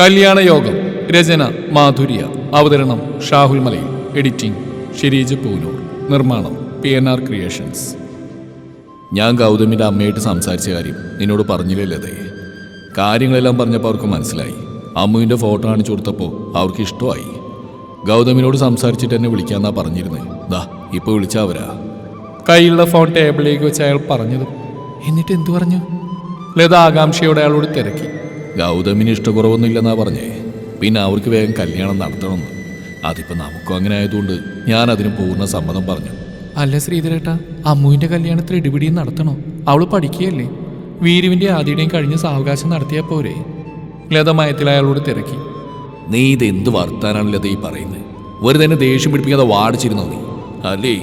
കല്യാണ യോഗം രചന മാധുര്യ. അവതരണം ഷാഹുൽ മലയിൽ. എഡിറ്റിംഗ് ഷിരീജ് പൂനൂർ. നിർമ്മാണം പി എൻ ആർ ക്രിയേഷൻസ്. ഞാൻ ഗൗതമിന്റെ അമ്മയായിട്ട് സംസാരിച്ച കാര്യം നിന്നോട് പറഞ്ഞില്ലല്ലേ കാര്യങ്ങളെല്ലാം പറഞ്ഞപ്പോൾ അവർക്ക് മനസ്സിലായി. അമ്മുവിന്റെ ഫോട്ടോ കാണിച്ചു കൊടുത്തപ്പോൾ അവർക്ക് ഇഷ്ടമായി. ഗൗതമിനോട് സംസാരിച്ചിട്ട് എന്നെ വിളിക്കാന്നാ പറഞ്ഞിരുന്നത് ദാ ഇപ്പോൾ വിളിച്ചവരാ കയ്യിലുള്ള ഫോൺ ടേബിളിലേക്ക് വെച്ച് അയാൾ പറഞ്ഞത്. എന്നിട്ട് എന്തു പറഞ്ഞു? ലത ആകാംക്ഷയോടെ അയാളോട് തിരക്കി. ഗൗതമിന് ഇഷ്ടക്കുറവൊന്നുമില്ലെന്നാ പറഞ്ഞേ. പിന്നെ അവർക്ക് വേഗം കല്യാണം നടത്തണമെന്ന്. അതിപ്പോ നമുക്കും അങ്ങനെ ആയതുകൊണ്ട് ഞാൻ അതിന് പൂർണ സമ്മതം പറഞ്ഞു. അല്ല ശ്രീധരേട്ടാ അമ്മുവിന്റെ കല്യാണത്തിൽ ഇടിപിടിയും നടത്തണോ. അവൾ പഠിക്കുകയല്ലേ? വീരുവിന്റെ ആദ്യയുടെയും കഴിഞ്ഞ സാവകാശം നടത്തിയാൽ പോരെ. ലതമയത്തിൽ അയാളോട് തിരക്കി. നീ ഇത് എന്ത് വർത്താനാണ് ലത ഈ പറയുന്നത് വെറുതെ തന്നെ ദേഷ്യം പിടിപ്പിക്കാതെ വാടിച്ചിരുന്നോ നീ? അല്ലേ?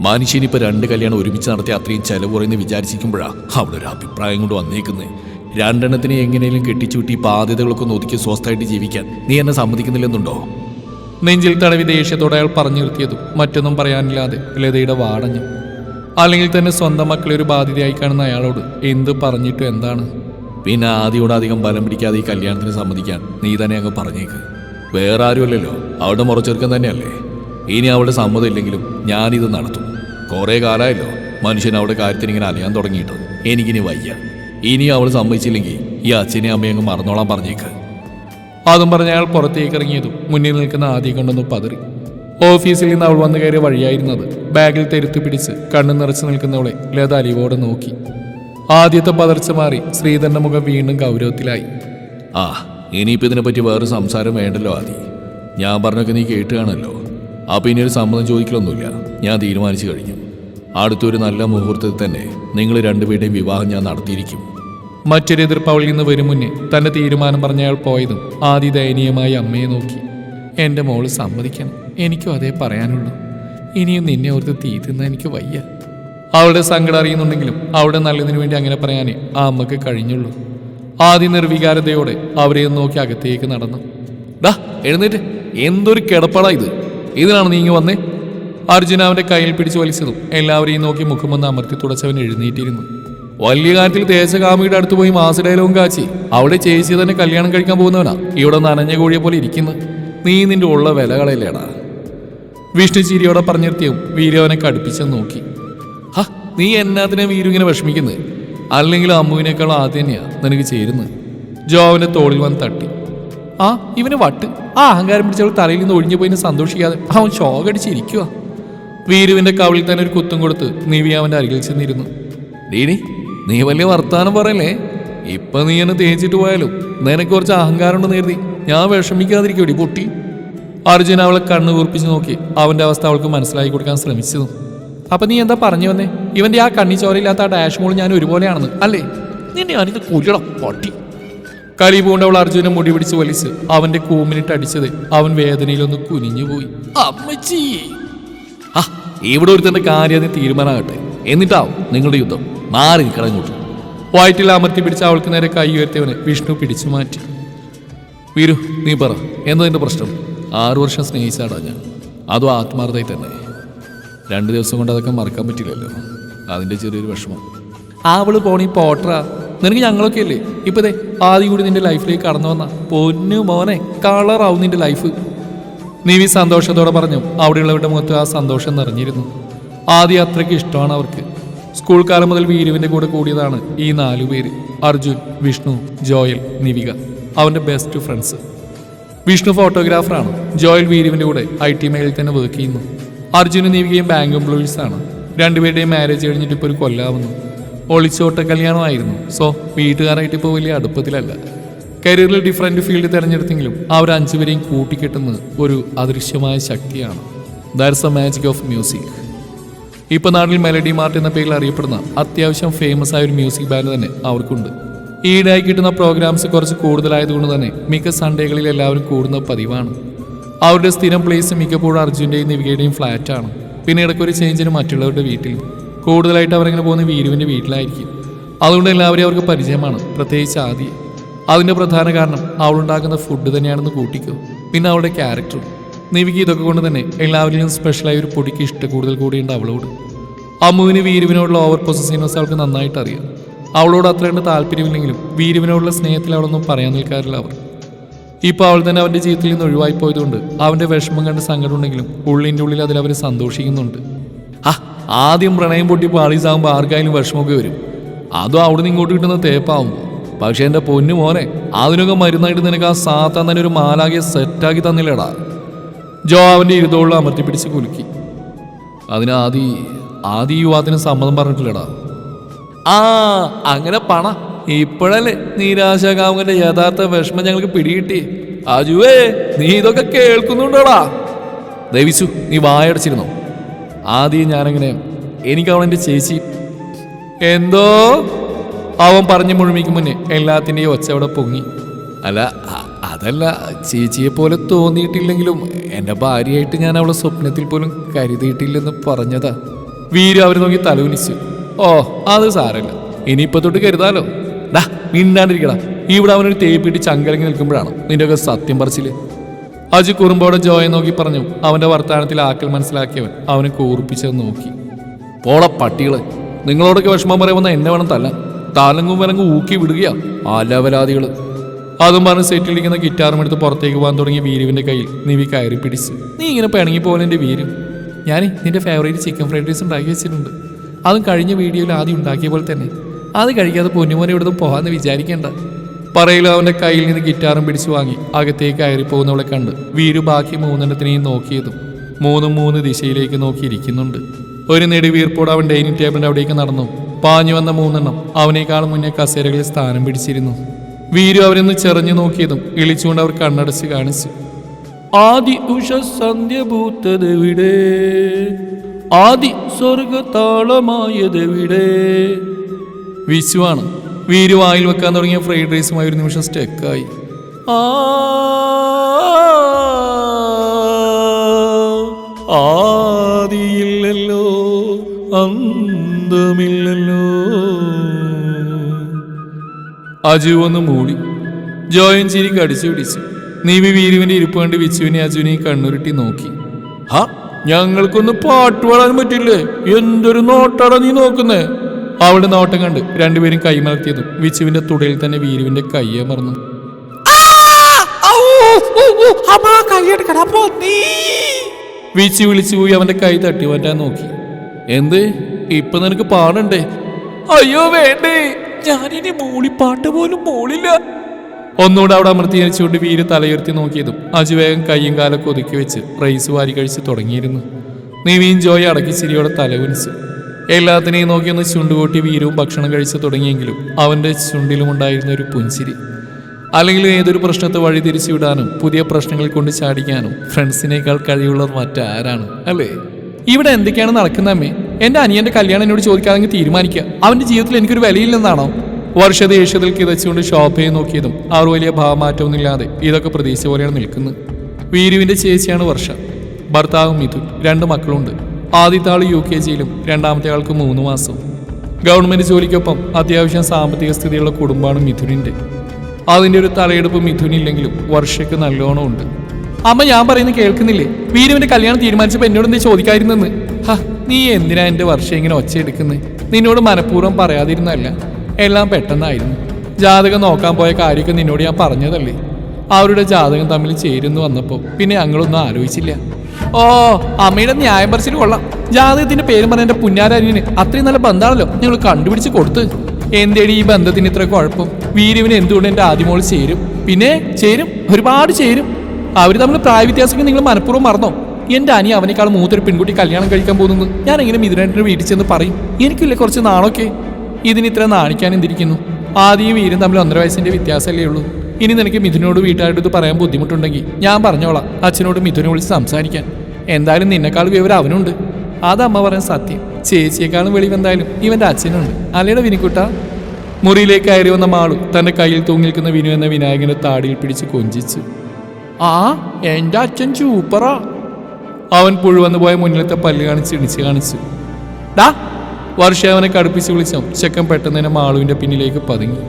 മനുഷ്യനിപ്പോ രണ്ട് കല്യാണം ഒരുമിച്ച് നടത്തി അത്രയും ചെലവ് കുറയുന്ന വിചാരിച്ചിരിക്കുമ്പോഴാ അവിടെ ഒരു അഭിപ്രായം കൊണ്ട് വന്നേക്കുന്നത് രണ്ടെണ്ണത്തിനെ എങ്ങനെയും കെട്ടിച്ചൂട്ടി ബാധ്യതകളൊക്കെ ഒന്ന് ഒതുക്കി സ്വസ്ഥമായിട്ട് ജീവിക്കാൻ നീ എന്നെ സമ്മതിക്കുന്നില്ലെന്നുണ്ടോ? നെഞ്ചിൽ തടവി ദേഷ്യത്തോടെ അയാൾ പറഞ്ഞു നിർത്തിയതും മറ്റൊന്നും പറയാനില്ലാതെ ലതയുടെ വാടഞ്ഞു. അല്ലെങ്കിൽ തന്നെ സ്വന്തം മക്കളെ ഒരു ബാധ്യതയായി കാണുന്ന അയാളോട് എന്ത് പറഞ്ഞിട്ടും എന്താണ്? പിന്നെ ആദ്യയോട് അധികം ബലം പിടിക്കാതെ ഈ കല്യാണത്തിന് സമ്മതിക്കാൻ നീ തന്നെ അങ്ങ് പറഞ്ഞേക്ക്. വേറെ ആരുമല്ലല്ലോ അവിടെ മുറച്ചെറുക്കൻ തന്നെയല്ലേ. ഇനി അവളുടെ സമ്മതം ഇല്ലെങ്കിലും ഞാനിത് നടത്തും. കുറേ കാലമായല്ലോ മനുഷ്യൻ അവിടെ കാര്യത്തിന് ഇങ്ങനെ അലയാൻ തുടങ്ങിയിട്ട്. എനിക്കിനി വയ്യ. ഇനി അവൾ സമ്മതിച്ചില്ലെങ്കിൽ ഈ അച്ഛനെ അമ്മയും അങ്ങ് മറന്നോളാൻ പറഞ്ഞേക്ക്. അതും പറഞ്ഞ അയാൾ പുറത്തേക്ക് ഇറങ്ങിയതും മുന്നിൽ നിൽക്കുന്ന ആദ്യം കൊണ്ടൊന്ന് പതറി. ഓഫീസിൽ നിന്ന് അവൾ വന്നു കയറിയ വഴിയായിരുന്നത് ബാഗിൽ തെരുത്തു പിടിച്ച് കണ്ണു നിറച്ചു നിൽക്കുന്നവളെ ലത അലിവോടെ നോക്കി. ആദ്യത്തെ പതർച്ച മാറി ശ്രീധരന്റെ മുഖം വീണ്ടും ഗൗരവത്തിലായി. ആ ഇനിയിപ്പോൾ ഇതിനെപ്പറ്റി വേറെ സംസാരം വേണ്ടല്ലോ ആദി. ഞാൻ പറഞ്ഞൊക്കെ നീ കേട്ടുകയാണല്ലോ അപ്പം ഇനി ഒരു സമ്മതം ചോദിക്കലൊന്നുമില്ല. ഞാൻ തീരുമാനിച്ചു കഴിഞ്ഞു. അടുത്തൊരു നല്ല മുഹൂർത്തത്തിൽ തന്നെ നിങ്ങൾ രണ്ടുപേരുടെയും വിവാഹം ഞാൻ നടത്തിയിരിക്കും. മറ്റൊരു എതിർപ്പ് അവളിൽ നിന്ന് വരും മുന്നേ തന്റെ തീരുമാനം പറഞ്ഞ അയാൾ പോയതും ആദ്യ ദയനീയമായി അമ്മയെ നോക്കി. എന്റെ മോൾ സമ്മതിക്കണം. എനിക്കും അതേ പറയാനുള്ളൂ. ഇനിയും നിന്നെ ഓർത്ത് തീ തിന്നാൻ എനിക്ക് വയ്യ. അവളുടെ സങ്കടം അറിയുന്നുണ്ടെങ്കിലും അവളുടെ നല്ലതിനു വേണ്ടി അങ്ങനെ പറയാനേ ആ അമ്മയ്ക്ക് കഴിഞ്ഞുള്ളൂ. ആദ്യ നിർവികാരതയോടെ അവരെ നോക്കി അകത്തേക്ക് നടന്നു. ഡാ എഴുന്നേറ്റ്. എന്തൊരു കിടപ്പടാ ഇത്. ഇതിനാണ് നീ ഇങ്ങ് വന്നേ. അർജുന അവന്റെ കയ്യിൽ പിടിച്ച് വലിച്ചതും എല്ലാവരെയും നോക്കി മുഖമൊന്ന് അമർത്തി തുടച്ചവൻ എഴുന്നേറ്റിരുന്നു. വലിയ കാര്യത്തിൽ തേജകാമിയുടെ അടുത്ത് പോയി മാസ ഡയലോഗും കാച്ചി. അവിടെ ചേച്ചി തന്നെ കല്യാണം കഴിക്കാൻ പോകുന്നവനാ. ഇവിടെ നനഞ്ഞ കോഴിയെ പോലെ ഇരിക്കുന്നു. നീ നിന്റെ ഉള്ള വിലകളല്ലേടാ വിഷ്ണു ചിരിയോടെ പറഞ്ഞിരുത്തിയും വീരവനെ കടുപ്പിച്ച് നോക്കി. ഹാ നീ എന്നാത്തിനെ വീരു ഇങ്ങനെ വിഷമിക്കുന്നത് അല്ലെങ്കിൽ അമ്മുവിനേക്കാളും ആദ്യം തന്നെയാ നിനക്ക് ചേരുന്നത് ജോവിന്റെ തോളിൽ വന്ന് തട്ടി. ആ ഇവന് വട്ട്. ആ അഹങ്കാരം പിടിച്ചവൾ തലയിൽ നിന്ന് ഒഴിഞ്ഞു പോയി സന്തോഷിക്കാതെ അവൻ ഷോകടിച്ചിരിക്കുക വീരുവിന്റെ കവിളിൽ തന്നെ ഒരു കുത്തും കൊടുത്ത് നിവി അവന്റെ അരികിൽ ചെന്നിരുന്നു. ഡീനി നീ വലിയ വർത്താനം പറയല്ലേ? ഇപ്പൊ നീ എന്നെ തേച്ചിട്ട് പോയാലും നിനക്ക് കുറച്ച് അഹങ്കാരം ഉണ്ടെന്ന് കരുതി. ഞാൻ വിഷമിക്കാതിരിക്കോടി പൊട്ടി? അർജുൻ അവളെ കണ്ണു കൂർപ്പിച്ച് നോക്കി. അവന്റെ അവസ്ഥ അവൾക്ക് മനസ്സിലാക്കി കൊടുക്കാൻ ശ്രമിച്ചതും. അപ്പൊ നീ എന്താ പറഞ്ഞു വന്നേ? ഇവന്റെ ആ കണ്ണി ചോരയില്ലാത്ത ആ ഡാഷ് മോൾ ഞാൻ ഒരുപോലെയാണെന്ന് അല്ലേ? നിന്നെ ഞാനിത് കുലിടം പൊട്ടി. കലി പൂണ്ടവൾ അർജുനെ മുടി പിടിച്ച് വലിച്ച് അവന്റെ കൂമിനിട്ട് അടിച്ചത് അവൻ വേദനയിലൊന്ന് കുനിഞ്ഞുപോയി അമ്മച്ചി! ആ ഇവിടെ ഒരുത്തന്റെ കാര്യം തീരുമാനമാകട്ടെ എന്നിട്ടാവും നിങ്ങളുടെ യുദ്ധം. മാറി കളഞ്ഞോട്ടു വായറ്റിൽ അമർത്തി പിടിച്ച അവൾക്ക് നേരെ കൈ ഉയർത്തിയവനെ വിഷ്ണു പിടിച്ചു മാറ്റി. വീരു നീ പറ എന്താ പ്രശ്നം? ആറു വർഷം സ്നേഹിച്ചാടാ ഞാൻ. അതും ആത്മാർത്ഥമായി തന്നെ. രണ്ട് ദിവസം കൊണ്ട് അതൊക്കെ മറക്കാൻ പറ്റില്ലല്ലോ. അതിന്റെ ചെറിയൊരു വിഷമം. അവൾ പോണി പോട്ടറാ നിനക്ക് ഞങ്ങളൊക്കെ അല്ലേ ഇപ്പം ആദ്യം കൂടി നിന്റെ ലൈഫിലേക്ക് കടന്നു വന്ന. പൊന്നു മോനെ കളറാവും നിന്റെ ലൈഫ്. നിവി സന്തോഷത്തോടെ പറഞ്ഞു അവിടെയുള്ളവരുടെ മുഖത്ത് ആ സന്തോഷം നിറഞ്ഞിരുന്നു. ആദ്യം അത്രയ്ക്ക് ഇഷ്ടമാണ് അവർക്ക്. സ്കൂൾ കാലം മുതൽ വീരുവിന്റെ കൂടെ കൂടിയതാണ് ഈ നാലു പേര്. അർജുൻ വിഷ്ണു ജോയൽ നിവിക. അവന്റെ ബെസ്റ്റ് ഫ്രണ്ട്സ് വിഷ്ണു ഫോട്ടോഗ്രാഫറാണ് ജോയൽ വീരുവിന്റെ കൂടെ ഐ ടി മേഖലയിൽ തന്നെ വർക്ക് ചെയ്യുന്നു. അർജുനും നിവികയും ബാങ്ക് എംപ്ലോയീസാണ് രണ്ടുപേരുടെയും മാരേജ് കഴിഞ്ഞിട്ട് ഇപ്പോൾ ഒരു കൊല്ലാവുന്നു. ഒളിച്ചോട്ട കല്യാണമായിരുന്നു. സോ വീട്ടുകാരായിട്ട് ഇപ്പോൾ വലിയ അടുപ്പത്തിലല്ല. കരിയറിൽ ഡിഫറെന്റ് ഫീൽഡ് തിരഞ്ഞെടുത്തെങ്കിലും അവർ അഞ്ചുപേരെയും കൂട്ടിക്കെട്ടുന്നത് ഒരു അദൃശ്യമായ ശക്തിയാണ്. That's a magic of music ഇപ്പൊ നാട്ടിൽ മെലഡി മാർട്ട് എന്ന പേരിൽ അറിയപ്പെടുന്ന അത്യാവശ്യം ഫേമസ് ആയ ഒരു മ്യൂസിക് ബാൻഡ് തന്നെ അവർക്കുണ്ട്. ഈടായി കിട്ടുന്ന പ്രോഗ്രാംസ് കുറച്ച് കൂടുതലായതുകൊണ്ട് തന്നെ മിക്ക സൺഡേകളിൽ എല്ലാവരും കൂടുന്ന പതിവാണ്. അവരുടെ സ്ഥിരം പ്ലേസ് മിക്കപ്പോഴും അർജുന്റെയും നിവികയുടെയും ഫ്ലാറ്റാണ് പിന്നെ ഇടയ്ക്കൊരു ചേഞ്ചിന് മറ്റുള്ളവരുടെ വീട്ടിൽ കൂടുതലായിട്ട് അവരങ്ങനെ പോകുന്ന വീരുവിന്റെ വീട്ടിലായിരിക്കും. അതുകൊണ്ട് എല്ലാവരെയും അവർക്ക് പരിചയമാണ് പ്രത്യേകിച്ച് ആദ്യം. അതിന്റെ പ്രധാന കാരണം അവളുണ്ടാക്കുന്ന ഫുഡ് തന്നെയാണെന്ന് കൂട്ടിക്കോ. പിന്നെ അവളുടെ ക്യാരക്ടറും നിവിക്ക് ഇതൊക്കെ കൊണ്ട് തന്നെ എല്ലാവരിലും സ്പെഷ്യലായ ഒരു പൊടിക്ക് ഇഷ്ടം കൂടുതൽ കൂടിയുണ്ട് അവളോട്. അമ്മുവിന് വീരുവിനോടുള്ള ഓവർ പൊസസീവ്നെസ് അവൾക്ക് നന്നായിട്ട് അറിയാം. അവളോട് അത്രയുണ്ട് താല്പര്യമില്ലെങ്കിലും വീരുവിനോടുള്ള സ്നേഹത്തിൽ അവളൊന്നും പറയാൻ നിൽക്കാറില്ല അവർ. ഇപ്പോൾ അവൾ തന്നെ അവന്റെ ജീവിതത്തിൽ നിന്ന് ഒഴിവായി പോയതുകൊണ്ട് അവന്റെ വിഷമം കണ്ട് സങ്കടമുണ്ടെങ്കിലും ഉള്ളിന്റെ ഉള്ളിൽ അതിൽ അവർ സന്തോഷിക്കുന്നുണ്ട്. ആ ആദ്യം പ്രണയം പൊട്ടി പാളീസാകുമ്പോൾ ആർക്കായാലും വിഷമമൊക്കെ വരും. അതും അവിടെ നിന്ന് ഇങ്ങോട്ട് കിട്ടുന്ന തേപ്പാവുമ്പോൾ പക്ഷേ എന്റെ പൊന്നു മോനെ അതിനൊക്കെ മരുന്നായിട്ട് നിനക്ക് ആ സാത്താൻ തന്നെ ഒരു മാലാകെ സെറ്റാക്കി തന്നില്ലടാ. ജോ അവന്റെ ഇരുതോളിൽ അമർത്തി പിടിച്ച് കുലുക്കി. അതിന് ആദി ആദി യുവാത്തിന് സമ്മതം പറഞ്ഞിട്ടില്ലടാ. ആ അങ്ങനെ പണ. ഇപ്പോഴല്ലേ നിരാശകാമുകന്റെ യഥാർത്ഥ വിഷമം ഞങ്ങൾക്ക് പിടികിട്ടി. അജുവേ നീ ഇതൊക്കെ കേൾക്കുന്നുണ്ടോടാ? ദേവിച്ചു നീ വായടച്ചിരുന്നോ? ആദ്യം ഞാനങ്ങനെ എനിക്ക് അവൾ എന്റെ ചേച്ചി. എന്തോ? അവൻ പറഞ്ഞു മുഴുമിക്കും മുന്നേ എല്ലാത്തിന്റെയും ഒച്ച അവിടെ പൊങ്ങി. അല്ല അതല്ല ചേച്ചിയെ പോലെ തോന്നിയിട്ടില്ലെങ്കിലും എന്റെ ഭാര്യയായിട്ട് ഞാൻ അവളെ സ്വപ്നത്തിൽ പോലും കരുതിയിട്ടില്ലെന്ന് പറഞ്ഞതാ. വീര അവർ നോക്കി തലകുനിച്ചു. ഓ അത് സാരമില്ല ഇനിയിപ്പോ തൊട്ട് കരുതാലോ? ഡാ മിണ്ടാണ്ടിരിക്കടാ. ഇവിടെ അവനൊരു തേപ്പിട്ട് ചങ്കലങ്ങി നിൽക്കുമ്പോഴാണ് നിന്റെയൊക്കെ സത്യം പറച്ചിൽ. അജു കുറുമ്പോടെ ജോയെ നോക്കി പറഞ്ഞു അവന്റെ വർത്തമാനത്തിൽ ആക്കൽ മനസ്സിലാക്കിയവൻ അവനെ കൂർപ്പിച്ചത് നോക്കി. പോള പട്ടികൾ നിങ്ങളോടൊക്കെ വിഷമം പറയുമെന്ന എന്നെ വേണം തല്ല താലങ്ങും വിലങ്ങും ഊക്കി വിടുകയാ അലവലാദികൾ അതും പറഞ്ഞ് സെറ്റിലിരിക്കുന്ന ഗിറ്റാറും എടുത്ത് പുറത്തേക്ക് പോകാൻ തുടങ്ങിയ വീരുവിന്റെ കയ്യിൽ നിവി കയറി പിടിച്ച്. നീ ഇങ്ങനെ പിണങ്ങി പോലെ എന്റെ വീരു? ഞാൻ നിന്റെ ഫേവറേറ്റ് ചിക്കൻ ഫ്രൈഡ് റൈസ് ഉണ്ടാക്കി വെച്ചിട്ടുണ്ട്. അതും കഴിഞ്ഞ വീഡിയോയിൽ ആദ്യം ഉണ്ടാക്കിയ പോലെ തന്നെ. അത് കഴിക്കാതെ പൊന്നുമോനെ ഇവിടുന്ന് പോകാമെന്ന് വിചാരിക്കേണ്ട. പറയിലും അവന്റെ കയ്യിൽ നിന്ന് ഗിറ്റാറും പിടിച്ചു വാങ്ങി അകത്തേക്ക് കയറി പോകുന്നവളെ കണ്ട് വീരു ബാക്കി മൂന്നെണ്ണത്തിനെയും നോക്കിയതും മൂന്നും മൂന്ന് ദിശയിലേക്ക് നോക്കിയിരിക്കുന്നുണ്ട് ഒരു നെടുവീർപ്പോട് അവൻ ഡൈനിങ് ടേബിളിന്റെ അവിടേക്ക് നടന്നു. പാഞ്ഞു വന്ന മൂന്നെണ്ണം അവനേക്കാൾ മുന്നേ കസേരകളിൽ സ്ഥാനം പിടിച്ചിരുന്നു. വീരു അവരൊന്ന് ചെറിഞ്ഞു നോക്കിയതും ഇളിച്ചുകൊണ്ട് അവർ കണ്ണടച്ച് കാണിച്ചു. ആദി ഉഷ സന്ധ്യ പൂത്തതെവിടെ ആദി സ്വർഗതാളമായതെവിടെ? വിശുവാണ്. വീരു വായിൽ വെക്കാൻ തുടങ്ങിയ ഫ്രൈഡ് റൈസുമായി ഒരു നിമിഷം സ്റ്റെക്കായി. ആ ആദിയില്ലല്ലോ അന്തമില്ലല്ലോ. അജു ഒന്ന് മൂടി. ജോയൻ ചിരി കടിച്ചു പിടിച്ചു. നീവി വീരുവിന്റെ ഇരിപ്പ് കണ്ട് വിച്ചുവിനെ അജുവിനെ കണ്ണുരുട്ടി നോക്കി. ഹാ ഞങ്ങൾക്കൊന്ന് പാട്ട് പാടാൻ പറ്റില്ലേ? എന്തൊരു നോട്ടാടാ നീ നോക്കുന്നേ? അവളുടെ നോട്ടം കണ്ട് രണ്ടുപേരും കൈമലർത്തിയതും വിച്ചുവിന്റെ തുടയിൽ തന്നെ വീരുവിന്റെ കയ്യെ മറന്നു വിച്ചു വിളിച്ചു പോയി അവന്റെ കൈ തട്ടി മാറ്റാൻ നോക്കി. എന്ത്? ഇപ്പൊ നിനക്ക് പാടണ്ടേ? അയ്യോ വേണ്ടേ. ഞാനിനി മൂളിപ്പാട്ട് പോലും മൂളില്ല. ഒന്നുകൂടെ അവിടെ അമർത്തി ജനിച്ചുകൊണ്ട് വീര് തലയുയർത്തി നോക്കിയതും അജു വേഗം കയ്യും കാലൊക്കെ ഒതുക്കി വെച്ച് റൈസ് വാരി കഴിച്ച് തുടങ്ങിയിരുന്നു. നിവിയും ജോയി അടക്കി ചിരിയോടെ തലകുനിച്ചു എല്ലാത്തിനെയും നോക്കിയൊന്ന് ചുണ്ടുകൂട്ടി വീരവും ഭക്ഷണം കഴിച്ചു തുടങ്ങിയെങ്കിലും അവന്റെ ചുണ്ടിലും ഉണ്ടായിരുന്ന ഒരു പുഞ്ചിരി. അല്ലെങ്കിൽ ഏതൊരു പ്രശ്നത്തെ വഴിതിരിച്ചു വിടാനും പുതിയ പ്രശ്നങ്ങൾ കൊണ്ട് ചാടിക്കാനും ഫ്രണ്ട്സിനേക്കാൾ കഴിവുള്ളവർ മറ്റാരാണ് അല്ലേ? ഇവിടെ എന്തൊക്കെയാണ് നടക്കുന്ന എന്റെ അനിയന്റെ കല്യാണം എന്നോട് ചോദിക്കാതെ തീരുമാനിക്കുക അവന്റെ ജീവിതത്തിൽ എനിക്കൊരു വിലയില്ലെന്നാണോ? വർഷ ദേഷ്യത്തിൽ കിതച്ചുകൊണ്ട് ഷോപ്പയെ നോക്കിയതും അവർ വലിയ ഭാവമാറ്റമൊന്നുമില്ലാതെ ഇതൊക്കെ പ്രതീക്ഷിച്ച പോലെയാണ് നിൽക്കുന്നത്. വീരുവിന്റെ ചേച്ചിയാണ് വർഷ. ഭർത്താവും മിഥുൻ. രണ്ട് മക്കളുണ്ട്. ആദ്യത്തെ ആൾ യു കെ ജിയിലും രണ്ടാമത്തെ ആൾക്ക് മൂന്ന് മാസം. ഗവൺമെന്റ് ജോലിക്കൊപ്പം അത്യാവശ്യം സാമ്പത്തിക സ്ഥിതിയുള്ള കുടുംബമാണ് മിഥുനിന്റെ. അതിന്റെ ഒരു തലയെടുപ്പ് മിഥുനില്ലെങ്കിലും വർഷയ്ക്ക് നല്ലോണം ഉണ്ട് അമ്മ ഞാൻ പറയുന്നത് കേൾക്കുന്നില്ലേ? വീരുവിന്റെ കല്യാണം തീരുമാനിച്ചപ്പോൾ എന്നോട് എന്തേ ചോദിക്കാതിരുന്നെന്ന്? ഹ നീ എന്തിനാ എന്റെ വർഷം ഇങ്ങനെ ഒച്ചയെടുക്കുന്നത് നിന്നോട് മനഃപൂർവം പറയാതിരുന്നല്ല എല്ലാം പെട്ടെന്നായിരുന്നു. ജാതകം നോക്കാൻ പോയ കാര്യമൊക്കെ നിന്നോട് ഞാൻ പറഞ്ഞതല്ലേ? അവരുടെ ജാതകം തമ്മിൽ ചേരുന്നു വന്നപ്പോൾ പിന്നെ ഞങ്ങളൊന്നും ആലോചിച്ചില്ല. ഓ അമ്മയുടെ ന്യായം പറിച്ചിട്ട് കൊള്ളാം. ജാതകത്തിന്റെ പേരും പറഞ്ഞ എന്റെ പുന്നാരനിന് അത്രയും നല്ല ബന്ധമാണല്ലോ നിങ്ങൾ കണ്ടുപിടിച്ച് കൊടുത്ത്. എന്തേടി ഈ ബന്ധത്തിന് ഇത്ര കുഴപ്പം? വീരുവിന് എന്തുകൊണ്ട് എന്റെ ആദ്യമോൾ ചേരും? പിന്നെ ചേരും ഒരുപാട് ചേരും. അവർ തമ്മിൽ പ്രായ വ്യത്യാസമൊക്കെ നിങ്ങൾ മനഃപൂർവം മറന്നോ? എന്റെ അനി അവനേക്കാൾ മൂത്തൊരു പെൺകുട്ടി കല്യാണം കഴിക്കാൻ പോകുന്നു. ഞാൻ എങ്ങനെ മിഥുനേട്ടന്റെ വീട്ടിൽ ചെന്ന് പറയും? എനിക്കില്ലേ കുറച്ച് നാണൊക്കെ? ഇതിന് ഇത്ര നാണിക്കാൻ എന്തിരിക്കുന്നു? ആദ്യം വീരും തമ്മിൽ ഒന്നര വയസ്സിന്റെ വ്യത്യാസമല്ലേ ഉള്ളൂ. ഇനി നിനക്ക് മിഥുനോട് വീട്ടുകാരുടെ ഇത് പറയാൻ ബുദ്ധിമുട്ടുണ്ടെങ്കിൽ ഞാൻ പറഞ്ഞോളാം അച്ഛനോട് മിഥുനെ വിളിച്ച് സംസാരിക്കാൻ. എന്തായാലും നിന്നെക്കാൾ വിവരം അവനുണ്ട്. അതമ്മ പറയാൻ സത്യം. ചേച്ചിയെക്കാളും വെളിവെന്തായാലും ഇവന്റെ അച്ഛനുണ്ട്. അല്ലയുടെ വിനിക്കുട്ട? മുറിയിലേക്ക് കയറി വന്ന മാളു തന്റെ കയ്യിൽ തൂങ്ങി നിൽക്കുന്ന വിനു എന്ന വിനായകനെ താടിയിൽ പിടിച്ച് കൊഞ്ചിച്ചു. ആ എന്റെ അച്ഛൻ സൂപ്പറാ. അവൻ പുഴുവന്ന് പോയ മുന്നിലത്തെ പല്ല് കാണിച്ച് ഇടിച്ച് കാണിച്ചു. ഡാ വർഷ അവനെ കടുപ്പിച്ച് വിളിച്ചു. ചെക്കൻ പെട്ടെന്ന് തന്നെ മാളുവിന്റെ പിന്നിലേക്ക് പതുങ്ങി.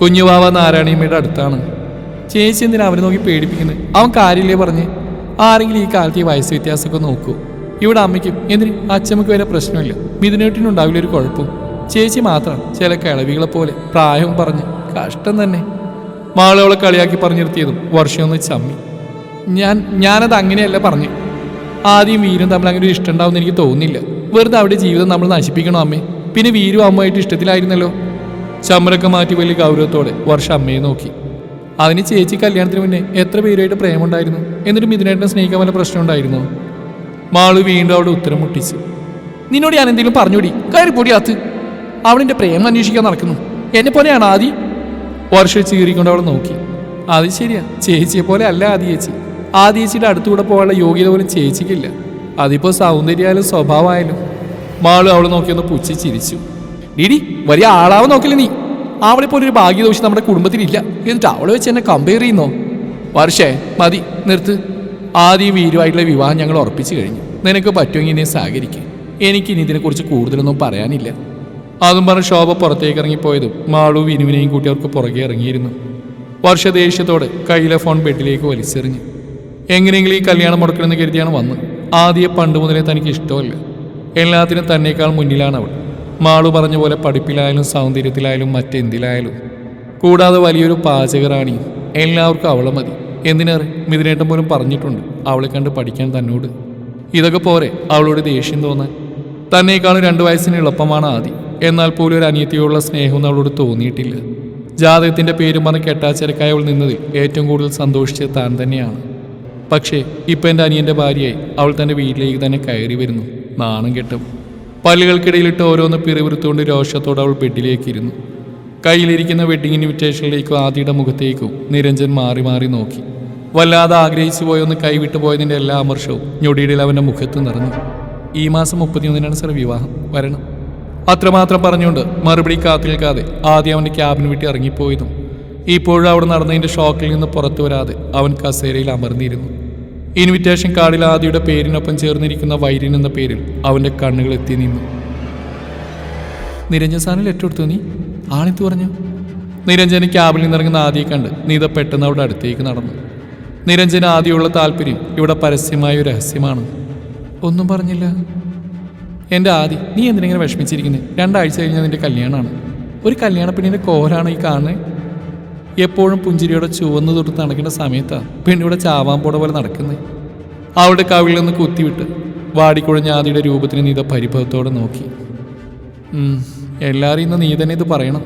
കുഞ്ഞുവാവ നാരായണിയമ്മയുടെ അടുത്താണ്. ചേച്ചി എന്തിനാ അവനെ നോക്കി പേടിപ്പിക്കുന്നത് അവൻ കാര്യമില്ലേ പറഞ്ഞ്? ആരെങ്കിലും ഈ കാലത്ത് ഈ വയസ്സ് വ്യത്യാസമൊക്കെ നോക്കൂ. ഇവിടെ അമ്മയ്ക്കും എന്തിന് അച്ഛമ്മക്ക് വരെ പ്രശ്നമില്ല. മിഥുനേട്ടിനുണ്ടാവില്ല ഒരു കുഴപ്പം ചേച്ചി മാത്രം ചില കിളവികളെ പോലെ പ്രായവും പറഞ്ഞ് കഷ്ടം തന്നെ. മാളവളെ കളിയാക്കി പറഞ്ഞിരുത്തിയതും വർഷമൊന്ന് ചമ്മി. ഞാൻ ഞാനത് അങ്ങനെയല്ല പറഞ്ഞു. ആദ്യം വീരും തമ്മിൽ അങ്ങനെ ഒരു ഇഷ്ടം ഉണ്ടാവുമെന്ന് എനിക്ക് തോന്നുന്നില്ല. വെറുതെ അവിടെ ജീവിതം നമ്മൾ നശിപ്പിക്കണോ അമ്മേ. പിന്നെ വീരും അമ്മയായിട്ട് ഇഷ്ടത്തിലായിരുന്നല്ലോ. ചമ്മരൊക്കെ മാറ്റി വലിയ ഗൗരവത്തോടെ വർഷ അമ്മയെ നോക്കി. അതിന് ചേച്ചി കല്യാണത്തിന് മുന്നേ എത്ര പേരുമായിട്ട് പ്രേമുണ്ടായിരുന്നു എന്നിട്ട് ഇതിനായിട്ട് സ്നേഹിക്കാൻ വല്ല പ്രശ്നം ഉണ്ടായിരുന്നു? മാളു വീണ്ടും അവിടെ ഉത്തരം മുട്ടിച്ചു. നിന്നോട് ഞാൻ എന്തെങ്കിലും പറഞ്ഞുകൂടി കയറി അത് അവളിന്റെ പ്രേമം അന്വേഷിക്കാൻ നടക്കുന്നു. എന്നെ പോലെയാണ് ആദി. വർഷ ചീറിക്കൊണ്ട് അവളെ നോക്കി. അത് ശരിയാ. ചേച്ചിയെ പോലെ അല്ല ആദി ചേച്ചി. ആദി ചേച്ചിയുടെ അടുത്തുകൂടെ പോകാനുള്ള യോഗ്യത പോലും ചേച്ചിക്കില്ല. അതിപ്പോ സൗന്ദര്യമായാലും സ്വഭാവമായാലും. മാളു അവളെ നോക്കിയൊന്ന് പുച്ഛിച്ചിരിച്ചു ഡിഡി വലിയ ആളാവും നോക്കില്ല നീ. അവളെ പോലെ ഒരു ഭാഗ്യദോഷം നമ്മുടെ കുടുംബത്തിലില്ല. എന്നിട്ട് അവളെ വെച്ച് എന്നെ കമ്പയർ ചെയ്യുന്നോ? വർഷേ മതി നിർത്ത്. ആദ്യം വീരുമായിട്ടുള്ള വിവാഹം ഞങ്ങൾ ഉറപ്പിച്ചു കഴിഞ്ഞു. നിനക്ക് പറ്റുമെങ്കിൽ നീ സഹകരിക്കും. എനിക്കിനി ഇതിനെക്കുറിച്ച് കൂടുതലൊന്നും പറയാനില്ല. അതും പറഞ്ഞ് ശോഭ പുറത്തേക്ക് ഇറങ്ങിപ്പോയതും മാളു വിനുവിനെയും കൂട്ടി അവർക്ക് പുറകെ ഇറങ്ങിയിരുന്നു. വർഷ ദേഷ്യത്തോടെ കയ്യിലെ ഫോൺ ബെഡിലേക്ക് വലിച്ചെറിഞ്ഞു. എങ്ങനെയെങ്കിലും ഈ കല്യാണം മുടക്കണമെന്ന് കരുതിയാണ് വന്ന് ആദ്യ പണ്ട് മുതലേ തനിക്ക് ഇഷ്ടമല്ല. എല്ലാത്തിനും തന്നേക്കാൾ മുന്നിലാണ് അവൾ. മാളു പറഞ്ഞ പോലെ പഠിപ്പിലായാലും സൗന്ദര്യത്തിലായാലും മറ്റെന്തിലായാലും. കൂടാതെ വലിയൊരു പാചകറാണി എല്ലാവർക്കും അവളെ മതി. എന്തിനേറെ? മിഥുനേട്ടം പോലും പറഞ്ഞിട്ടുണ്ട് അവളെ കണ്ട് പഠിക്കാൻ തന്നോട്. ഇതൊക്കെ പോരെ? അവളോട് ദേഷ്യം തോന്നാൻ. തന്നേക്കാളും രണ്ട് വയസ്സിന് എളുപ്പമാണ് ആദി. എന്നാൽ പോലും ഒരു അനിയത്തിയോടുള്ള സ്നേഹമൊന്നും അവളോട് തോന്നിയിട്ടില്ല. ജാതകത്തിന്റെ പേരും പറഞ്ഞ് കെട്ടാച്ചരക്കായി നിന്നതിൽ ഏറ്റവും കൂടുതൽ സന്തോഷിച്ചത് താൻ തന്നെയാണ്. പക്ഷേ ഇപ്പം എന്റെ അനിയന്റെ ഭാര്യയായി. അവൾ തന്റെ വീട്ടിലേക്ക് തന്നെ കയറി വരുന്നു. നാണം കെട്ടും. പല്ലുകൾക്കിടയിലിട്ട് ഓരോന്ന് പിറിവിറുത്തുകൊണ്ട് രോഷത്തോടെ അവൾ ബെഡിലേക്ക് ഇരുന്നു. കയ്യിലിരിക്കുന്ന വെഡിങ് ഇൻവിറ്റേഷനിലേക്കും ആദിയുടെ മുഖത്തേക്കും നിരഞ്ജൻ മാറി മാറി നോക്കി. വല്ലാതെ ആഗ്രഹിച്ചു പോയൊന്ന് കൈവിട്ടു പോയതിന്റെ എല്ലാ അമർഷവും ഞൊടിയിടയിൽ അവന്റെ മുഖത്ത് നിറഞ്ഞു. ഈ മാസം മുപ്പത്തിയൊന്നിനാണ് സാർ വിവാഹം. വരണം. അത്രമാത്രം പറഞ്ഞുകൊണ്ട് മറുപടി കാത്തു നിൽക്കാതെ ആദ്യം അവന്റെ ക്യാബിന് വിട്ട് ഇറങ്ങിപ്പോയതും. ഇപ്പോഴും അവിടെ നടന്നതിന്റെ ഷോക്കിൽ നിന്ന് പുറത്തു വരാതെ അവൻ കസേരയിൽ അമർന്നിരുന്നു. ഇൻവിറ്റേഷൻ കാർഡിൽ ആദിയുടെ പേരിനൊപ്പം ചേർന്നിരിക്കുന്ന വൈര്യൻ എന്ന പേരിൽ അവന്റെ കണ്ണുകൾ എത്തി നിന്നു. നിരഞ്ജൻ സാറിന് ലെറ്റർ കൊടുത്തു നീ? ആണെത്ത് പറഞ്ഞു? നിരഞ്ജന് ക്യാബിൽ നിന്നിറങ്ങുന്ന ആദിയെ കണ്ട് നീത പെട്ടെന്ന് അവിടെ അടുത്തേക്ക് നടന്നു. നിരഞ്ജന് ആദ്യമുള്ള താല്പര്യം ഇവിടെ പരസ്യമായ ഒരു രഹസ്യമാണ്. ഒന്നും പറഞ്ഞില്ല. എന്റെ ആദി നീ എന്തിനെങ്ങനെ വിഷമിച്ചിരിക്കുന്നത് രണ്ടാഴ്ച കഴിഞ്ഞാൽ നിന്റെ കല്യാണമാണ്. ഒരു കല്യാണ പെണ്ണിന്റെ കോലാണ് ഈ കാണുന്നത് എപ്പോഴും പുഞ്ചിരിയോടെ ചുവന്ന് തൊട്ട് നടക്കുന്ന സമയത്താണ് പെണ്ണിവിടെ പോടെ പോലെ നടക്കുന്നത് അവളുടെ കവിളിൽ നിന്ന് കുത്തിവിട്ട് വാടിക്കുഴഞ്ഞ ആദിയുടെ രൂപത്തിന് നീത പരിഭവത്തോടെ നോക്കി. എല്ലാവരും ഇന്ന് നീ തന്നെ ഇത് പറയണം.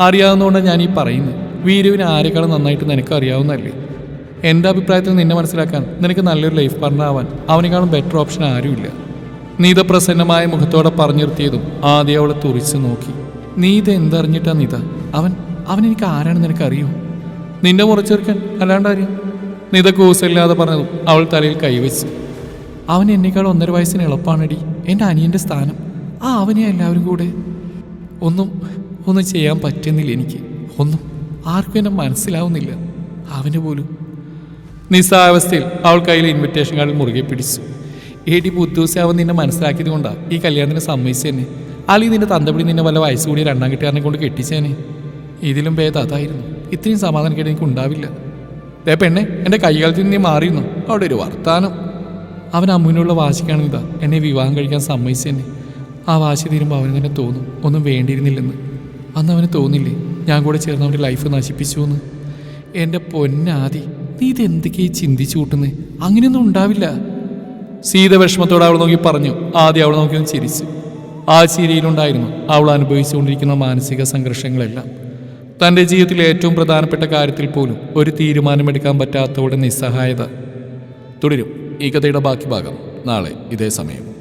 അറിയാവുന്നതുകൊണ്ട് ഞാൻ ഈ പറയുന്നത് വീരുവിന് ആരെക്കാളും നന്നായിട്ട് നിനക്ക് അറിയാവുന്നതല്ലേ എന്റെ അഭിപ്രായത്തിൽ നിന്നെ മനസ്സിലാക്കാൻ നിനക്ക് നല്ലൊരു ലൈഫ് പാർട്ണർ ആവാൻ അവനേക്കാളും ബെറ്റർ ഓപ്ഷൻ ആരുമില്ല. നീത പ്രസന്നമായ മുഖത്തോടെ പറഞ്ഞു നിർത്തിയതും ആദ്യം അവളെ തുറിച്ച് നോക്കി. നീ ഇത് എന്തറിഞ്ഞിട്ടാ നീത? അവൻ അവൻ എനിക്ക് ആരാണെന്ന് നിനക്കറിയോ? നിന്റെ മുറച്ചെറുക്കൻ അല്ലാണ്ട് ആരും നിത കൂസല്ലാതെ പറഞ്ഞതും അവൾ തലയിൽ കൈവച്ചു. അവൻ എന്നേക്കാൾ ഒന്നര വയസ്സിന് എളുപ്പമാണടി എന്റെ അനിയന്റെ സ്ഥാനം. ആ അവനെ എല്ലാവരും കൂടെ. ഒന്നും ഒന്നും ചെയ്യാൻ പറ്റുന്നില്ല എനിക്ക്. ഒന്നും ആർക്കും എന്നെ മനസ്സിലാവുന്നില്ല. അവന് പോലും. നിസ്സാവസ്ഥയിൽ അവൾ കയ്യിൽ ഇൻവിറ്റേഷൻ കാർഡിൽ മുറുകെ പിടിച്ചു. ഏടി ബുദ്ധൂസെ അവൻ നിന്നെ മനസ്സിലാക്കിയത് കൊണ്ടാണ് ഈ കല്യാണത്തിന് സമ്മതിച്ചു തന്നെ അല്ലെങ്കിൽ നിന്റെ തന്തപിടി നിന്നെ വല്ല വയസ്സ് കൂടി രണ്ടാം കെട്ടുകാരനെ കൊണ്ട് കെട്ടിച്ചേനെ. ഇതിലും ഭേദം അതായിരുന്നു. ഇത്രയും സമാധാനക്കേട് എനിക്ക് ഉണ്ടാവില്ല. ദേ പെണ്ണെ എന്റെ കൈകാലത്തിൽ നീ മാറിയിരുന്നു? അവിടെ ഒരു വർത്താനം. അവൻ അമ്മുവിനുള്ള വാശിക്കാണെങ്കിൽ ഇതാ. എന്നെ വിവാഹം കഴിക്കാൻ സമ്മതിച്ചെന്നെ. ആ വാശി തീരുമ്പോൾ അവന് തന്നെ തോന്നും. ഒന്നും വേണ്ടിയിരുന്നില്ലെന്ന്. അന്ന് അവന് തോന്നില്ലേ ഞാൻ കൂടെ ചേർന്ന് അവന്റെ ലൈഫ് നശിപ്പിച്ചു എന്ന് എന്റെ പൊന്നാദി നീ ഇത് എന്തൊക്കെയായി ചിന്തിച്ചു കൂട്ടുന്നേ? അങ്ങനെയൊന്നും ഉണ്ടാവില്ല. സീത വിഷമത്തോടെ അവൾ നോക്കി പറഞ്ഞു. ആദ്യം അവൾ നോക്കി ഒന്ന് ചിരിച്ചു. ആ ചിരിയിലുണ്ടായിരുന്നു അവൾ അനുഭവിച്ചുകൊണ്ടിരിക്കുന്ന മാനസിക സംഘർഷങ്ങളെല്ലാം. തന്റെ ജീവിതത്തിലെ ഏറ്റവും പ്രധാനപ്പെട്ട കാര്യത്തിൽ പോലും ഒരു തീരുമാനമെടുക്കാൻ പറ്റാത്തോടെ നിസ്സഹായത. തുടരും ഈ കഥയുടെ ബാക്കി ഭാഗം നാളെ ഇതേ സമയം.